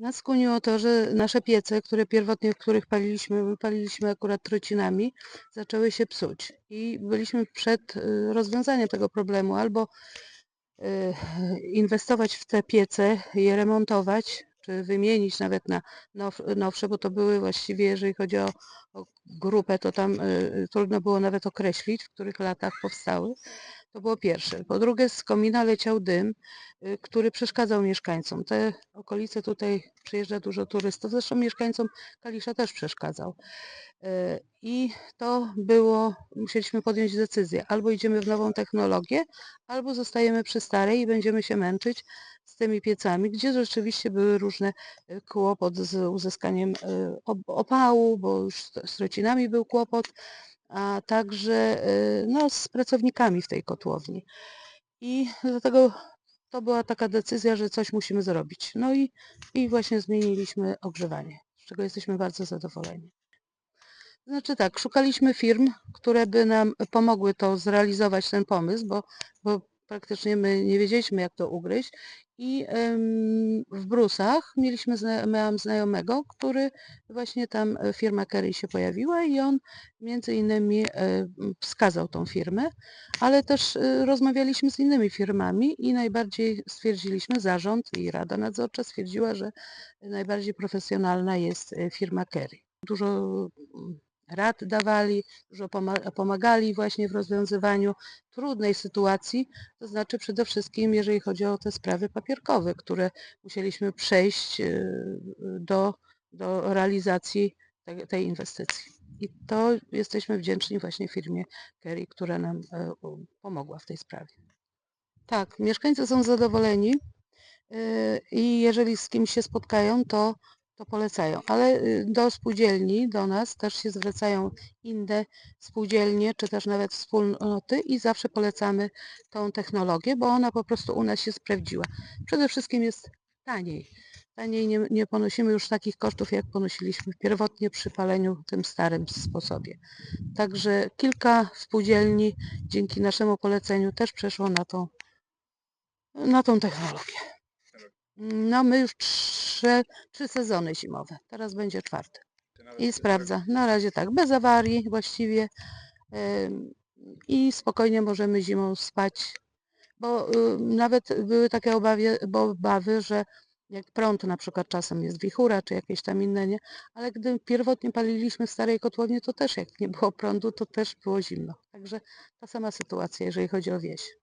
Nas skłoniło to, że nasze piece, które pierwotnie, w których paliliśmy, my paliliśmy akurat trocinami, zaczęły się psuć. I byliśmy przed y, rozwiązaniem tego problemu. Albo y, inwestować w te piece, je remontować, wymienić nawet na now, nowsze, bo to były właściwie, jeżeli chodzi o, grupę, to tam y, trudno było nawet określić, w których latach powstały. To było pierwsze. Po drugie, z komina leciał dym, y, który przeszkadzał mieszkańcom. Te okolice tutaj przyjeżdża dużo turystów, zresztą mieszkańcom Kalisza też przeszkadzał. Y, I to było, musieliśmy podjąć decyzję, albo idziemy w nową technologię, albo zostajemy przy starej i będziemy się męczyć tymi piecami, gdzie rzeczywiście były różne y, kłopot z uzyskaniem op- opału, bo już z rocinami był kłopot, a także y, no, z pracownikami w tej kotłowni. I dlatego to była taka decyzja, że coś musimy zrobić. No i, i właśnie zmieniliśmy ogrzewanie, z czego jesteśmy bardzo zadowoleni. Znaczy tak, szukaliśmy firm, które by nam pomogły to zrealizować ten pomysł, bo, bo praktycznie my nie wiedzieliśmy, jak to ugryźć. I w Brusach mieliśmy, miałam znajomego, który właśnie tam e, firma Kerry się pojawiła i on między innymi e, wskazał tą firmę, ale też e, rozmawialiśmy z innymi firmami i najbardziej stwierdziliśmy, zarząd i rada nadzorcza stwierdziła, że najbardziej profesjonalna jest firma Kerry. Dużo rad dawali, dużo poma- pomagali właśnie w rozwiązywaniu trudnej sytuacji, to znaczy przede wszystkim jeżeli chodzi o te sprawy papierkowe, które musieliśmy przejść y, do, do realizacji te- tej inwestycji. I to jesteśmy wdzięczni właśnie firmie Kerry, która nam e, pomogła w tej sprawie. Tak, mieszkańcy są zadowoleni y, i jeżeli z kimś się spotkają, to, to polecają. Ale y, do spółdzielni, do nas też się zwracają inne spółdzielnie, czy też nawet wspólnoty i zawsze polecamy tą technologię, bo ona po prostu u nas się sprawdziła. Przede wszystkim jest taniej. Taniej nie, nie ponosimy już takich kosztów, jak ponosiliśmy pierwotnie przy paleniu tym starym sposobie. Także kilka spółdzielni dzięki naszemu poleceniu też przeszło na tą, na tą technologię. No my już trzy, trzy sezony zimowe. Teraz będzie czwarty. I sprawdza. Na razie tak, bez awarii właściwie. I spokojnie możemy zimą spać. Bo nawet były takie obawy, bo obawy, że jak prąd na przykład czasem jest wichura, czy jakieś tam inne, nie? Ale gdy pierwotnie paliliśmy w starej kotłowni, to też jak nie było prądu, to też było zimno. Także ta sama sytuacja, jeżeli chodzi o wieś.